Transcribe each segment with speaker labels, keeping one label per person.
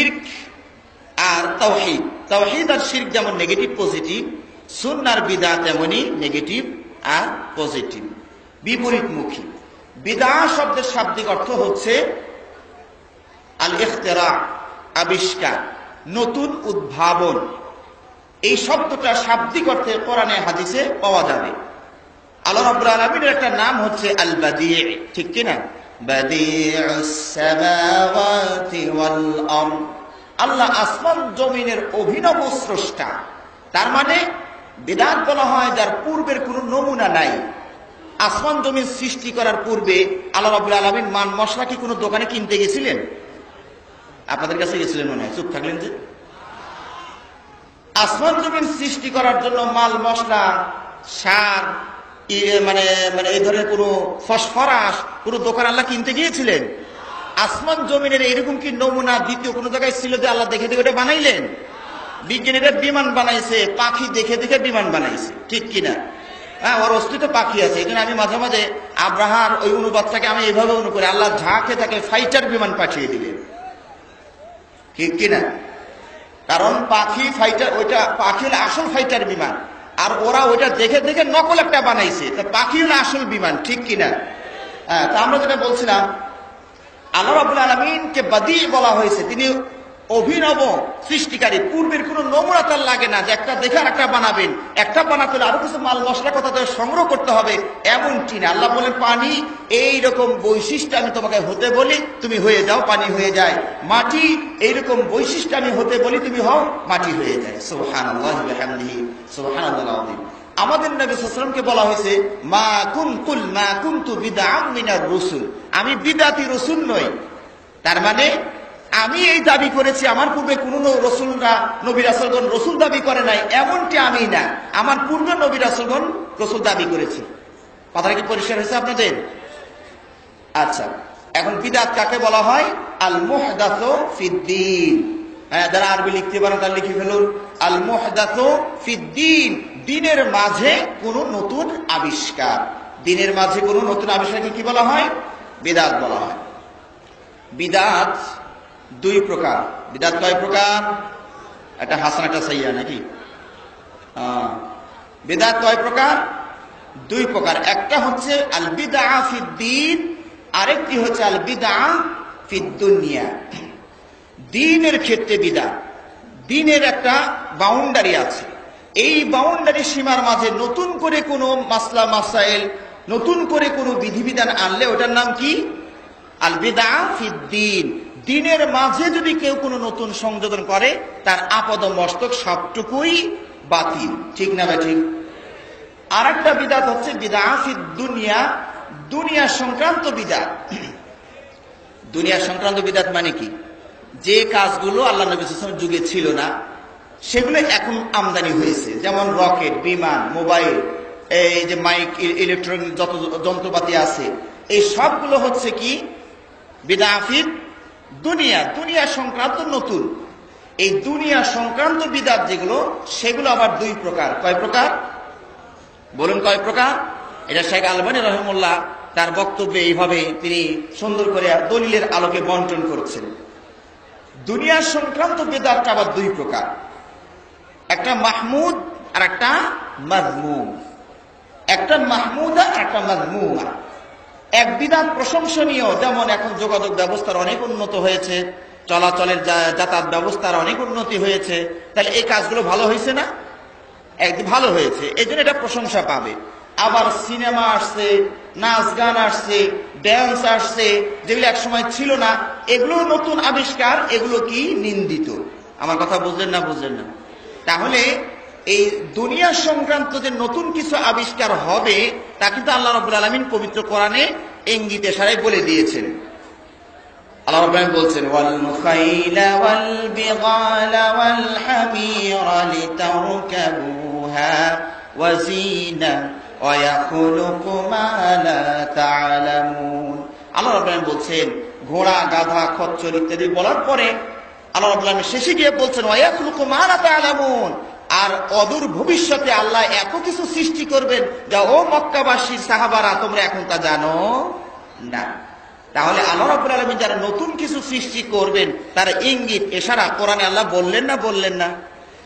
Speaker 1: শির্ক আর তাওহিদ। তাওহিদ আর শির্ক যেমন নেগেটিভ পজিটিভ সুন্নার বিদা তেমনি নেগেটিভ আর পজিটিভ বিপরীতমুখী। বিদা শব্দের শাব্দিক অর্থ হচ্ছে আল ইখতেরা আবিষ্কার, নতুন উদ্ভাবন। এই শব্দটা শাব্দিক অর্থে কোরআনে, হাদিসে পাওয়া যাবে। আল্লাহ রাব্বুল আলামিনের একটা নাম হচ্ছে আল ঠিক কি আল্লাহ আসমান জমিনের অভিনব স্রষ্টা। তার মানে বেদাত বলা হয় যার পূর্বের কোনো নমুনা নাই। আসমান জমিন সৃষ্টি করার পূর্বে আল্লাহ রাব্বুল আলামিন মান মশলা কি কোনো দোকানে কিনতে গেছিলেন? আপনাদের কাছে গেছিলেন মনে হয়, চুপ থাকলেন যে। আসমান জমিন সৃষ্টি করার জন্য মাল মশলা, সার মানে মানে এই ধরনের কোনো ফসফরাস, কোনো দোকান আল্লাহ কিনতে গিয়েছিলেন? আসমান জমিনের এরকম কি নমুনা দ্বিতীয় কোনো জায়গায় ছিল যে আল্লাহ দেখে দেখে ওটা বানাইলেন? বিজ্ঞানীরা বিমান বানাইছে, পাখি দেখে দেখে বিমান বানাইছে, ঠিক কিনা? হ্যাঁ ওর অস্তিত্ব পাখি আছে, এই আমি মাঝে মাঝে আব্রাহার ওই অনুবাদটাকে আমি এইভাবে অনু করি, আল্লাহ ঝাঁকে তাকে ফাইটার বিমান পাঠিয়ে দিলেন। ঠিক কিনা? কারণ পাখি ফাইটার, ওইটা পাখি আসল ফাইটার বিমান। আর ওরা ওইটা দেখে দেখে নকল একটা বানাইছে। তা পাখি না আসল বিমান, ঠিক কিনা? হ্যাঁ তা আমরা যেটা বলছিলাম, আল্লাহ রাবুল আলমিনকে বাদি বলা হয়েছে। তিনি অভিনব সৃষ্টিকারী। পূর্বের কোন নমুনা তার লাগে না যে একটা দেখে একটা বানাবেন। একটা বানাতে আরও কিছু মাল মশলা কথা সংগ্রহ করতে হবে। এমনটি না। আল্লাহ বলেন পানি এই রকম বৈশিষ্ট্য আমি তোমাকে হতে বলি, তুমি হয়ে যাও, পানি হয়ে যায়। মাটি, এইরকম বৈশিষ্ট্য আমি হতে বলি, তুমি হও, মাটি হয়ে যায়। সোহান আল্লাহ সোহান আল্লাহ আমাদের নবী সাল্লামকে বলা হয়েছে, মা কুনতুল, মা কুনতু বিদা মিনার রসুল। আমি বিদাতি রসুল নই। তার মানে আমি এই দাবি করেছি, আমার পূর্বে কোন রসুলরা, নবী রাসুলগণ রসুল দাবি করে নাই, এমনটি আমি না। আমার পূর্বে নবী রাসুলগণ রসুল দাবি করেছি। কথাটা কি পরিষ্কার হয়েছে আপনাদের? আচ্ছা এখন বিদাত কাকে বলা হয়? আল মুহদাত হ্যাঁ যারা আরবি লিখতে পারেন তারা লিখে ফেলুন। আল মুহদাত দিনের মাঝে কোনো নতুন আবিষ্কার। দিনের মাঝে কোনো নতুন আবিষ্কারকে কি বলা হয়? বিদাত বলা হয়। বিদাত দুই প্রকার। বিদাত কয় প্রকার? একটা হাসান একটা সাইয়া নাকি? আহ, বিদাত কয় প্রকার? দুই প্রকার। একটা হচ্ছে আল বিদা ফিদ্দিন আরেকটি হচ্ছে আল বিদা ফিদ্দুনিয়া। দিনের ক্ষেত্রে বিদা দিনের একটা বাউন্ডারি আছে। এই বাউন্ডারি সীমার মাঝে নতুন করে কোনো মাসলা মাসাইল নতুন করে কোনো বিধিবিধান আনলে ওটার নাম কি? আল বিদা ফিদ্দিন। দিনের মাঝে যদি কেউ কোনো নতুন সংযোজন করে, তার আপদ মস্তক সবটুকুই বাতিল। ঠিক না বা ঠিক? আর একটা বিদাত হচ্ছে বিদাফিদ দুনিয়া দুনিয়া সংক্রান্ত বিদাত। দুনিয়া সংক্রান্ত বিদাত মানে কি? যে কাজগুলো আল্লাহ নবী যুগে ছিল না, সেগুলো এখন আমদানি হয়েছে। যেমন রকেট, বিমান, মোবাইল, এই যে মাইক ইলেকট্রনিক যত যন্ত্রপাতি আছে, এই সবগুলো হচ্ছে কি? বিদাফিদ দুনিয়া দুনিয়া সংক্রান্ত নতুন। এই দুনিয়া সংক্রান্ত বিদাত যেগুলো, সেগুলো আবার দুই প্রকার। কয় প্রকার? বলুন কয় প্রকার? এটা শেখ আলবানী রহমুল্লাহ তার বক্তব্যে এইভাবে তিনি সুন্দর করে দলিলের আলোকে বন্টন করছেন। দুনিয়া সংক্রান্ত বেদাতটা আবার দুই প্রকার। একটা মাহমুদ আর একটা মাজমুম একটা মাহমুদা আর একটা মাজমুমা এক বিধান প্রশংসনীয়, যেমন এখন যোগাযোগ ব্যবস্থার অনেক উন্নত হয়েছে, চলাচলের যাতায়াত ব্যবস্থার অনেক উন্নতি হয়েছে, তাহলে এই কাজগুলো ভালো হয়েছে না? একদম ভালো হয়েছে এই এটা প্রশংসা পাবে। আবার সিনেমা আসছে, নাচ গান আসছে ড্যান্স আসছে, যেগুলো এক সময় ছিল না, এগুলো নতুন আবিষ্কার, এগুলো কি নিন্দিত? আমার কথা বুঝলেন না বুঝলেন না? তাহলে এই দুনিয়া সংক্রান্ত যে নতুন কিছু আবিষ্কার হবে, তা কিন্তু আল্লাহ রবুল আলমিন পবিত্র কোরআনে ইঙ্গিত এশারায় বলে দিয়েছেন। বলছেন, ওয়াল মুখাইলা ওয়াল বিগালা ওয়াল হামিরা লিতারকাবুহা ওয়া ওয়া ইয়াখলুকু মা লা তা'লামুন আল্লাহ বলছেন, ঘোড়া, গাধা, খচ্চর ইত্যাদি বলার পরে আল্লাহ শেষে গিয়ে বলছেন, ওয়া তা'লামুন আর অদূর ভবিষ্যতে আল্লাহ এত কিছু সৃষ্টি করবেন যা, ও মক্কাবাসীর সাহাবারা, তোমরা এখন তা জানো না। তাহলে আল্লাহ রাবুল আলমিন যারা নতুন কিছু সৃষ্টি করবেন, তারা ইঙ্গিত এছাড়া কোরআনে আল্লাহ বললেন না বললেন না?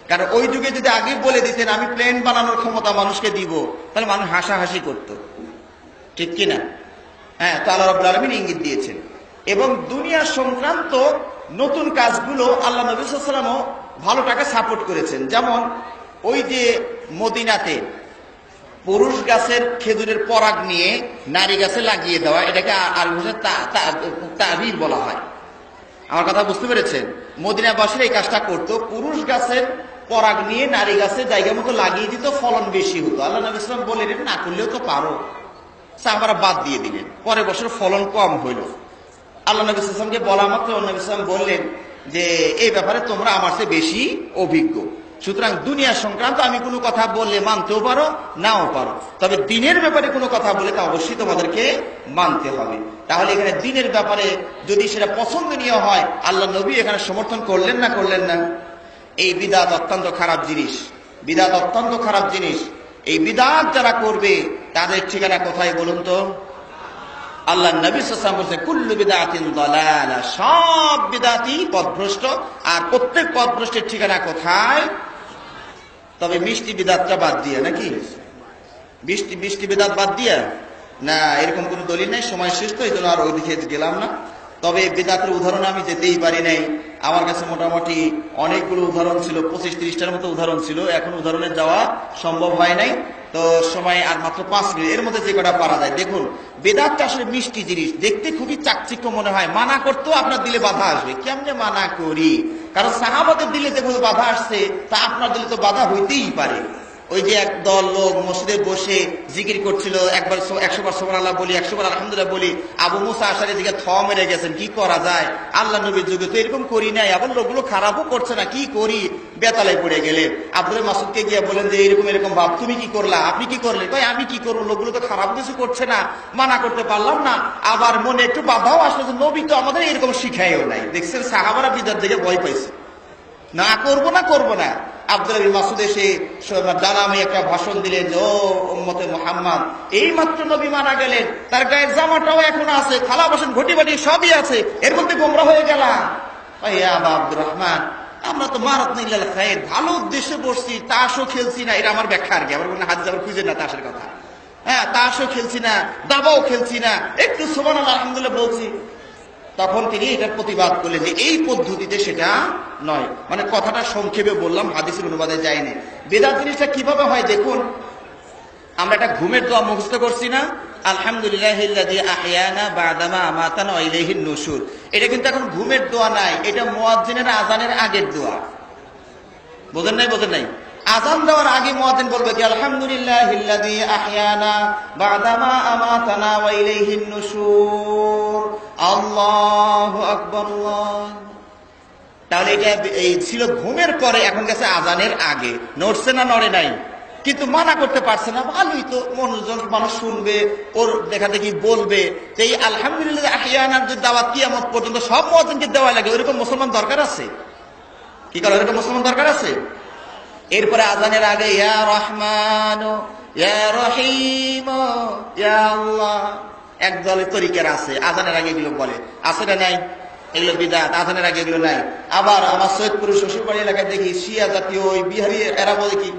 Speaker 1: কারণ ওই যুগে যদি আগে বলে দিতেন, আমি প্লেন বানানোর ক্ষমতা মানুষকে দিব, তাহলে মানুষ হাসাহাসি করত। ঠিক কিনা? হ্যাঁ তো আল্লাহ রাবুল আলমিন ইঙ্গিত দিয়েছেন। এবং দুনিয়া সংক্রান্ত নতুন কাজগুলো আল্লাহ নবী সাল্লামও ভালো টাকা সাপোর্ট করেছেন। যেমন ওই যে মদিনাতে পুরুষ গাছের খেজুরের পরাগ নিয়ে নারী গাছে লাগিয়ে দেওয়া, এটাকে আরবি ভাষায় তাবির বলা হয়। আমার কথা বুঝতে পেরেছেন? মদিনাবাসীর এই কাজটা করতো। পুরুষ গাছের পরাগ নিয়ে নারী গাছে জায়গা মতো লাগিয়ে দিত, ফলন বেশি হতো। আল্লাহ নবী ইসলাম বললেন, "এটা না করলেও তো পারো। সাহাবারা বাদ দিয়ে দিলেন। পরের বছর ফলন কম হইল। আল্লাহ নবী ইসলামকে বলা মাত্র নবী ইসলাম বললেন যে এই ব্যাপারে তোমরা আমার চেয়ে বেশি অভিজ্ঞ। সুতরাং দুনিয়া সংক্রান্ত আমি কোনো কথা বললে মানতেও পারো, নাও পারো। তবে দিনের ব্যাপারে কোনো কথা বলে তা অবশ্যই তোমাদেরকে মানতে হবে। তাহলে এখানে দিনের ব্যাপারে যদি সেটা পছন্দনীয় হয়, আল্লাহ নবী এখানে সমর্থন করলেন না করলেন না? এই বিদাত অত্যন্ত খারাপ জিনিস। বিদাত অত্যন্ত খারাপ জিনিস। এই বিদাত যারা করবে, তাদের ঠিকানা কোথায় বলুন তো? আল্লাহ নবী সাল্লাম বলছে, কুল্লু বিদাতিন দলালা সব বিদাতি পথভ্রষ্ট, আর প্রত্যেক পথভ্রষ্টের ঠিকানা কোথায়? তবে মিষ্টি বিদাতটা বাদ দিয়ে, নাকি? মিষ্টি মিষ্টি বিদাত বাদ দিয়ে? না, এরকম কোনো দলিল নেই, সময় শেষ তো এই জন্য আর ওইদিকে গেলাম না। তবে বেদাতের উদাহরণ আমি যেতেই পারি নাই। আমার কাছে মোটামুটি অনেকগুলো উদাহরণ ছিল, পঁচিশ তিরিশটার মতো উদাহরণ ছিল। এখন উদাহরণে যাওয়া সম্ভব হয় নাই। তো সময় আর মাত্র পাঁচ মিনিট। এর মধ্যে যে কটা পারা যায়, দেখুন, বেদাতটা আসলে মিষ্টি জিনিস। দেখতে খুবই চাকচিক্য মনে হয়। মানা করতেও আপনার দিলে বাধা আসবে। কেমনে মানা করি? কারণ সাহাবাদের দিলে যেগুলো বাধা আসছে, তা আপনার দিলে তো বাধা হইতেই পারে। ওই যে এক দল লোক মসজিদে বসে জিকির করছিল, একবার একশো বার সোমান আল্লাহ বলি একশো বার আলহামদুলিল্লাহ বলি, আবু মুসা আসারের দিকে থ মেরে গেছেন, কি করা যায়? আল্লাহ নবীর যুগে তো এরকম করি নাই, আবার লোকগুলো খারাপও করছে না, কি করি? বেতালায় পড়ে গেলে। আব্দুল মাসুদকে গিয়ে বলেন যে, এরকম এরকম ভাব, তুমি কি করলা? আপনি কি করলেন? তাই আমি কি করব? লোকগুলো তো খারাপ কিছু করছে না, মানা করতে পারলাম না। আবার মনে একটু বাধাও আসলো যে, নবী তো আমাদের এরকম শিখাইও নাই। দেখছেন সাহাবারা বিদার দিকে ভয় পাইছে। না করব না করব না। আব্দুল মাসুদ এসে ডানামে একটা ভাষণ দিলেন, ও উম্মতে মোহাম্মদ এই মাত্র নবী মারা গেলেন, তার গায়ের জামাটাও এখন আছে, থালা বাসন ঘটি বাটি সবই আছে, এর মধ্যে গোমরা হয়ে গেলাম। আব্দুর রহমান, আমরা তো মারত নিলাল খায়ের, ভালো উদ্দেশ্যে বসছি, তাসও খেলছি না। এটা আমার ব্যাখ্যা আর কি আমার কোনো হাত যাবার খুঁজে না তাসের কথা। হ্যাঁ তাসও খেলছি না, দাবাও খেলছি না। একটু সোমান আলহামদুলিল্লাহ বলছি তখন তিনি এটার প্রতিবাদ করলেন যে এই পদ্ধতিতে সেটা নয়। মানে কথাটা সংক্ষেপে বললাম, হাদিসের অনুবাদে যায়নি। বেদাত জিনিসটা কীভাবে হয় দেখুন, আমরা একটা ঘুমের দোয়া মুখস্থ করছি না আলহামদুলিল্লাহ এটা কিন্তু এখন ঘুমের দোয়া নাই, এটা আজানের আগের দোয়া। বোঝেন নাই বোঝেন নাই? আজান দেওয়ার আগে বলবে কি আলহামদুলিল্লাহ বাদামা আল্লাহু আকবার তাহলে এটা এই ছিল ঘুমের পরে এখন গেছে আজানের আগে। নড়ছে না, নড়ে নাই। কিন্তু মানা করতে পারছে না। ভালোই তো মনোজন মানুষ শুনবে, ওর দেখা দেখি বলবে। যে এই আলহামদুলিল্লাহ আহিয়ানার যে দাওয়াত কিয়ামত পর্যন্ত সব মহাজনকে দেওয়া লাগে। ওইরকম মুসলমান দরকার আছে? কি করে ওইরকম মুসলমান দরকার আছে? এরপরে আজানের আগে, ইয়া রহমান, ইয়া রহিম, ইয়া আল্লাহ। এক দলের তরিকার আছে, আজানের আগে এগুলো বলে। আছে না নাই? এগুলো বিদাত, আজানের আগে এগুলো নাই। আবার আমার সৈয়দপুর শ্বশুরবাড়ি এলাকায় দেখি শিয়া জাতীয় ওই বিহারি, এরা বলে কি?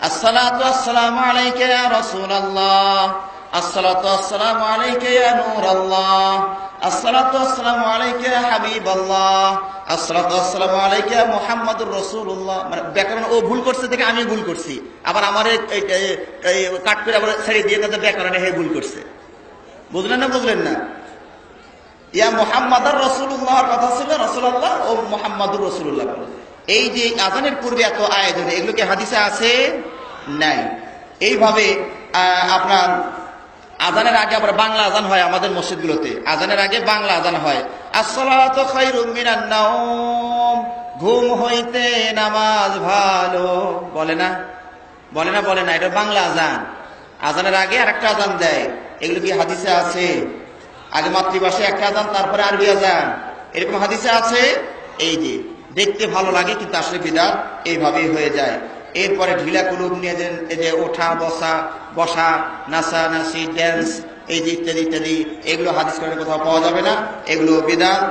Speaker 1: মানে ব্যাকরণ ও ভুল করছে থেকে আমি ভুল করছি। আবার আমার কাট করে আবার ছেড়ে দিয়ে তাদের ব্যাকরণে হে ভুল করছে। বুঝলেন না বুঝলেন না? ইয়া মোহাম্মদার রসুল্লাহর কথা ছিল রসুল্লাহ ও মোহাম্মদুর রসুল্লাহ এই যে আজানের পূর্বে এত আয়োজন এগুলো কি হাদিসে আছে? নাই। এইভাবে আপনার আজানের আগে আবার বাংলা আজান হয় আমাদের মসজিদগুলোতে। আজানের আগে বাংলা আজান হয়। ঘুম হইতে নামাজ ভালো। বলে না? বলে না বলে না, এটা বাংলা আজান। আজানের আগে আর একটা আজান দেয়। এগুলো কি হাদিসে আছে? আগে মাতৃভাষায় একটা আজান, তারপরে আরবি আজান। এরকম হাদিসে আছে? এই যে, দেখতে ভালো লাগে, কিন্তু আসলে বিদাত এইভাবেই হয়ে যায়। এরপরে ঢিলা কুলুপ নিয়ে যে ওঠা, বসা বসা, নাচা নাসি ড্যান্স এই যে ইত্যাদি ইত্যাদি, এগুলো হাদিস করে কোথাও পাওয়া যাবে না। এগুলো বিদাত।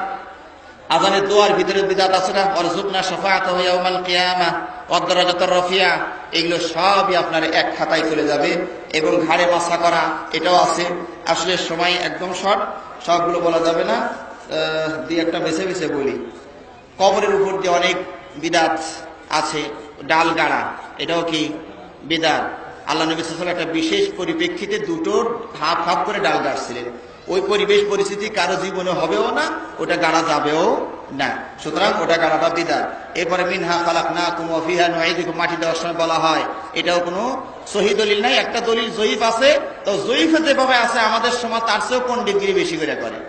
Speaker 1: আজানের দোয়ার ভিতরে বিদাত আছে না? অরজুকনা সফাত ইয়াউমাল কিয়ামা। অদ্দরাজাত রফিয়া, এগুলো সবই আপনার এক খাতায় চলে যাবে এবং ঘাড়ে মাসা করা এটাও আছে। আসলে সময় একদম শর্ট, সবগুলো বলা যাবে না। দুই একটা বেছে বেছে বলি। কবরের উপর দিয়ে অনেক বিদাত আছে, ডাল গাড়া, এটাও কি বিদাত? আল্লাহ নবী সাল্লাল্লাহু একটা বিশেষ পরিপ্রেক্ষিতে দুটোর হাফ হাফ করে ডাল গাড়ছিলেন। ওই পরিবেশ পরিস্থিতি কারও জীবনে হবেও না, ওটা গাড়া যাবেও না, সুতরাং ওটা গাড়াটা বিদাত এরপরে মিনহা ফালাক না কুম নয়দিকে মাটি দেওয়ার সময় বলা হয়। এটাও কোনো সহি দলিল নাই, একটা দলিল জয়ীফ আছে। তো জয়ীফে যেভাবে আছে, আমাদের সময় তার চেয়েও কোন ডিগ্রি বেশি করে করে?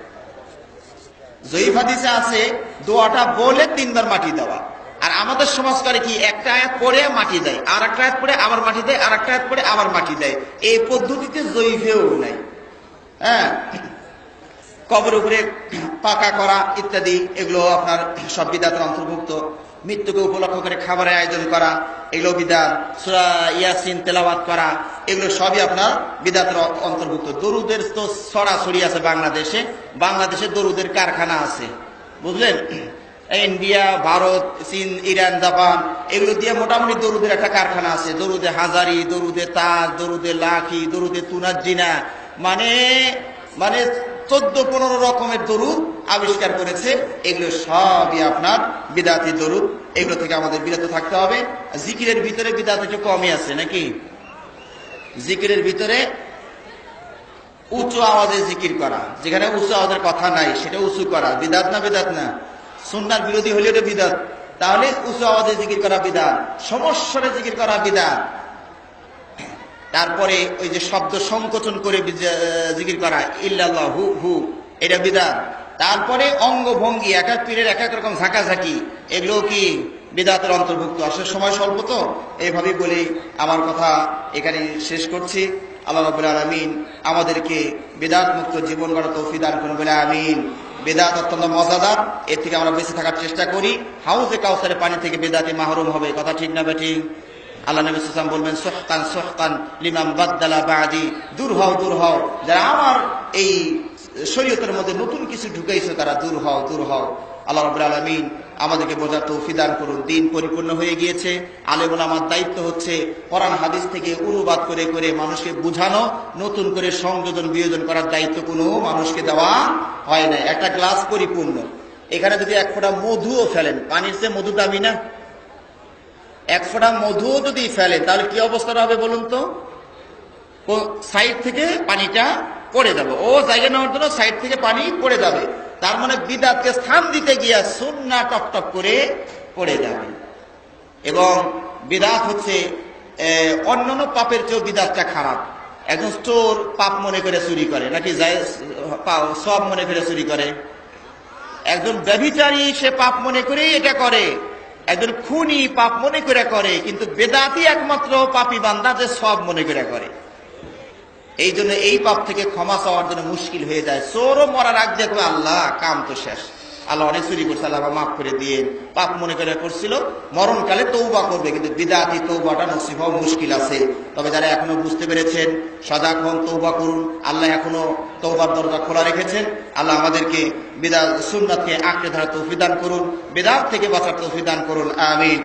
Speaker 1: জয়ীফ হাদিসে আছে, দোয়াটা বলে তিনবার মাটি দেওয়া। আর আমাদের সমাজ করে কি, একটা আয়াত পড়ে মাটি দেয় আর একটা আয়াত পড়ে আবার মাটি দেয় আর একটা আয়াত পড়ে আবার মাটি দেয়। এই পদ্ধতিতে জয়ীফেও নাই। হ্যাঁ? কবর উপরে পাকা করা ইত্যাদি, এগুলো আপনার সব বিদাতের অন্তর্ভুক্ত। মৃত্যুকে উপলক্ষ করে খাবারের আয়োজন করা, এগুলো বিদাত। সুরা ইয়াসিন তেলাওয়াত করা, এগুলো সবই আপনার বিদাতের অন্তর্ভুক্ত। দরুদের তো সরাসরি আছে বাংলাদেশে বাংলাদেশে দরুদের কারখানা আছে। বুঝলেন? ইন্ডিয়া, ভারত, চীন, ইরান, জাপান, এগুলো দিয়ে মোটামুটি দরুদের একটা কারখানা আছে। দরুদে হাজারি, দরুদে তাজ, দরুদে লাখি, দরুদে তুনাজিনা মানে মানে চোদ্দ পনেরো রকমের দরুদ আবিষ্কার করেছে। এগুলো সবই আপনার বিদাতি দরুদ। এগুলো থেকে আমাদের বিরত থাকতে হবে। জিকিরের ভিতরে বিদাত একটু কমই আছে নাকি? জিকিরের ভিতরে উঁচু আওয়াজে জিকির করা। যেখানে উঁচু আওয়াজের কথা নাই, সেটা উঁচু করা। বিদাত না বিদাত না? সুন্নার বিরোধী হলে এটা বিদাত। তাহলে উঁচু আওয়াজে জিকির করা বিদাত। সমস্যারে জিকির করা বিদাত। তারপরে ওই যে শব্দ সংকোচন করে জিকির করা, ইল্লাল্লাহ, হু হু, এটা বিদাত। তারপরে অঙ্গভঙ্গি, এক এক পীরের এক এক রকম ঝাঁকাঝাঁকি, এগুলো কি বিদাতের অন্তর্ভুক্ত? আসলে সময় স্বল্প তো, এইভাবেই বলি আমার কথা এখানে শেষ করছি। আল্লাহ রাবুল আলমিন আমাদেরকে বেদাত মুক্ত জীবন গড়া তৌফি দান করুন বলে আমিন। বেদাত অত্যন্ত মজাদার, এর থেকে আমরা বেঁচে থাকার চেষ্টা করি। হাউজে কাউসারের পানি থেকে বেদাতে মাহরুম হবে, কথা ঠিক না বেঠিক আল্লাহ নবী সাল্লাম বলবেন, সোহকান সোহকান লিমাম বাদ্দালা বাদি, দূর হও দূর হও। যারা আমার এই শরীয়তের মধ্যে নতুন কিছু ঢুকাইছে, তারা দূর হও দূর হও। আল্লাহ রবুল আলমিন আমাদেরকে বোঝার তৌফি দান করুন। দিন পরিপূর্ণ হয়ে গিয়েছে। আলেমুল আমার দায়িত্ব হচ্ছে কোরআন, হাদিস থেকে অনুবাদ করে করে মানুষকে বুঝানো, নতুন করে সংযোজন, বিয়োজন করার দায়িত্ব কোনো মানুষকে দেওয়া হয় না একটা গ্লাস পরিপূর্ণ। এখানে যদি এক ফোঁটা মধুও ফেলেন, পানির চেয়ে মধু দামি না? এক ফোঁটা মধুও যদি ফেলে, তাহলে কি অবস্থাটা হবে বলুন তো? সাইড থেকে পানিটা পড়ে যাবে। ও জায়গা নেওয়ার জন্য সাইড থেকে পানি পড়ে যাবে। তার মানে বিদাতকে স্থান দিতে গিয়া সুন্না টপ করে পড়ে যাবে। এবং বিদাত হচ্ছে অন্যান্য পাপের চেয়েও বিদাতটা খারাপ। একজন চোর পাপ মনে করে চুরি করে, নাকি সব মনে করে চুরি করে? একজন ব্যভিচারী সে পাপ মনে করেই এটা করে। একজন খুনি পাপ মনে করে করে, কিন্তু বেদাতি একমাত্র পাপি বান্দা যে সব মনে করে করে। এই জন্য এই পাপ থেকে ক্ষমা চাওয়ার জন্য মুশকিল হয়ে যায়। চোরও মরার আগ দেখবে, আল্লাহ, কাম তো শেষ। আল্লাহ অনেক চুরি করছে, আল্লাহ মাফ করে দিয়ে পাপ মনে করে করছিল। মরণকালে তৌবা করবে, কিন্তু বিদাতি তৌবাটা নসিব হওয়া মুশকিল আছে। তবে যারা এখনও বুঝতে পেরেছেন সজাগ হন তৌবা করুন। আল্লাহ এখনও তৌবার দরজা খোলা রেখেছেন। আল্লাহ আমাদেরকে বিদা সুন্নাথকে আঁকড়ে ধরা তৌফিদান করুন। বেদাত থেকে বাঁচার তৌফিদান করুন। আমিন।